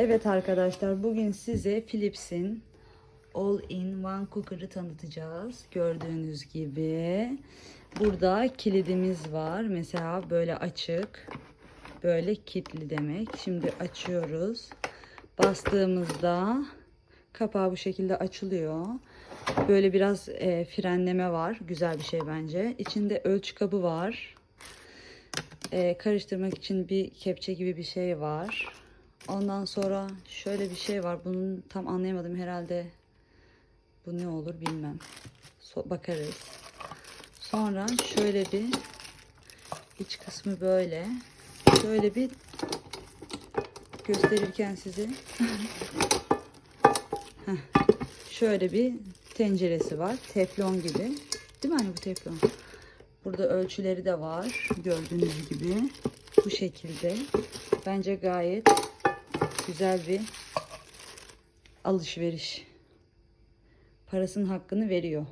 Evet arkadaşlar bugün size Philips'in All-in-One Cooker'ı tanıtacağız. Gördüğünüz gibi. Burada kilidimiz var. Mesela böyle açık. Böyle kilitli demek. Şimdi açıyoruz. Bastığımızda kapağı bu şekilde açılıyor. Böyle biraz e, frenleme var. Güzel bir şey bence. İçinde ölçü kabı var. E, karıştırmak için bir kepçe gibi bir şey var. Ondan sonra şöyle bir şey var. Bunun tam anlayamadım herhalde. Bu ne olur bilmem. So- bakarız. Sonra şöyle bir iç kısmı böyle. Şöyle bir gösterirken size şöyle bir tenceresi var. Teflon gibi. Değil mi anne bu teflon? Burada ölçüleri de var. Gördüğünüz gibi. Bu şekilde. Bence gayet güzel bir alışveriş. Parasının hakkını veriyor.